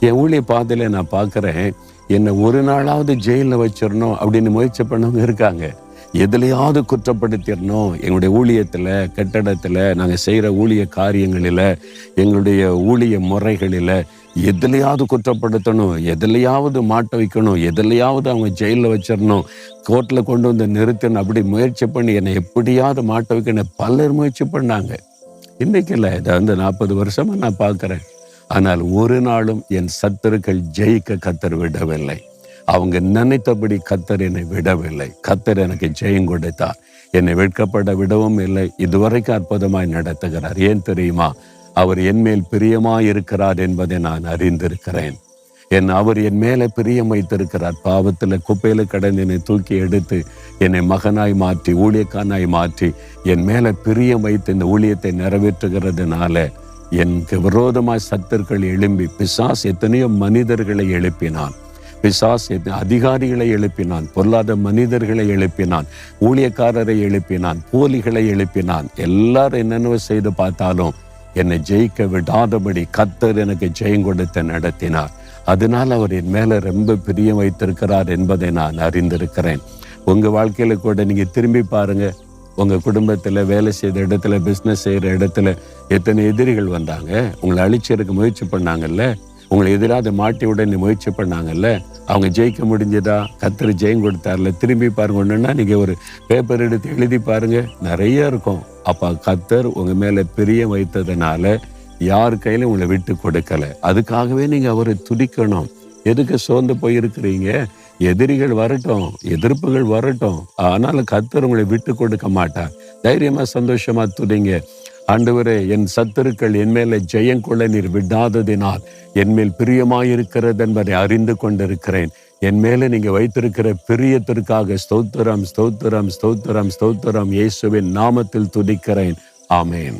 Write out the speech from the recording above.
என் ஊழிய பாதையில நான் பார்க்குறேன். என்னை ஒரு நாளாவது ஜெயிலில் வச்சிடணும் அப்படின்னு முயற்சி பண்ணவங்க இருக்காங்க. எதுலையாவது குற்றப்படுத்திடணும். எங்களுடைய ஊழியத்தில் கட்டடத்தில் நாங்கள் செய்கிற ஊழிய காரியங்களில் எங்களுடைய ஊழிய முறைகளில் எதுலையாவது குற்றப்படுத்தணும். எதுலையாவது மாட்ட வைக்கணும். எதுலையாவது அவங்க ஜெயிலில் வச்சிடணும். கோர்ட்டில் கொண்டு வந்து நிறுத்தணும் அப்படி முயற்சி பண்ணி என்னை எப்படியாவது மாட்ட வைக்கணும். பலர் முயற்சி பண்ணாங்க. இன்றைக்கில்ல இல்லை இதை வந்து நாற்பது வருஷமாக நான் பார்க்குறேன். ஆனால் ஒரு நாளும் என் சத்துருக்கள் ஜெயிக்க கத்தர் விடவில்லை. அவங்க நினைத்தபடி கத்தர் என்னை விடவில்லை. கத்தர் எனக்கு ஜெயம் கொடுத்தார். என்னை வெட்கப்பட விடவும் இல்லை. இதுவரைக்கும் அற்புதமாய் நடத்துகிறார். ஏன் தெரியுமா? அவர் என் மேல் பிரியமாய் இருக்கிறார் என்பதை நான் அறிந்திருக்கிறேன். என் அவர் என் மேலே பிரியம் வைத்திருக்கிறார். பாவத்தில் குப்பையில கடந்து என்னை தூக்கி எடுத்து என்னை மகனாய் மாற்றி ஊழியக்கானாய் மாற்றி என் மேலே பிரியம் வைத்து இந்த ஊழியத்தை நிறைவேற்றுகிறதுனால எனக்கு விரோதமாய் சத்தர்கள் எழும்பி பிசாஸ் எத்தனையோ மனிதர்களை எழுப்பினான். பிசாஸ் அதிகாரிகளை எழுப்பினான் பொருளாதார மனிதர்களை எழுப்பினான் ஊழியக்காரரை எழுப்பினான் போலிகளை எழுப்பினான். எல்லாரும் என்னென்ன செய்து பார்த்தாலும் என்னை ஜெயிக்க விடாதபடி கத்தர் எனக்கு ஜெயம் கொடுத்து நடத்தினார். அதனால் அவர் என் மேல ரொம்ப பிரியம் வைத்திருக்கிறார் என்பதை நான் அறிந்திருக்கிறேன். உங்க வாழ்க்கையில கூட நீங்க திரும்பி பாருங்க. உங்கள் குடும்பத்தில் வேலை செய்த இடத்துல பிஸ்னஸ் செய்கிற இடத்துல எத்தனை எதிரிகள் வந்தாங்க? உங்களை அழிச்சிருக்க முயற்சி பண்ணாங்கல்ல? உங்களை எதிராக மாட்டி உடனே நீ முயற்சி பண்ணாங்கல்ல? அவங்க ஜெயிக்க முடிஞ்சதா? கத்தர் ஜெயம் கொடுத்தார்ல. திரும்பி பாருங்க ஒண்ணுன்னா நீங்கள் ஒரு பேப்பர் எடுத்து எழுதி பாருங்க. நிறைய இருக்கும். அப்போ கத்தர் உங்கள் மேலே பிரியம் வைத்ததுனால யார் கையிலும் உங்களை விட்டு கொடுக்கல. அதுக்காகவே நீங்கள் அவரை துடிக்கணும் எதுக்கு சோர்ந்து போயிருக்கிறீங்க? எதிரிகள் வரட்டும் எதிர்ப்புகள் வரட்டும். ஆனாலும் கத்தர் உங்களை விட்டு கொடுக்க மாட்டார். தைரியமா சந்தோஷமா துதிங்க. ஆண்டவரே என் சத்துருக்கள் என் மேல ஜெயங்கொள்ள நீர் விடாததினால் என் மேல் பிரியமாயிருக்கிறது என்பதை அறிந்து கொண்டிருக்கிறேன். என் மேல நீங்க வைத்திருக்கிற பிரியத்திற்காக ஸ்தோத்திரம் ஸ்தோத்திரம் ஸ்தோத்திரம் ஸ்தோத்திரம். இயேசுவின் நாமத்தில் துதிக்கிறேன். ஆமேன்.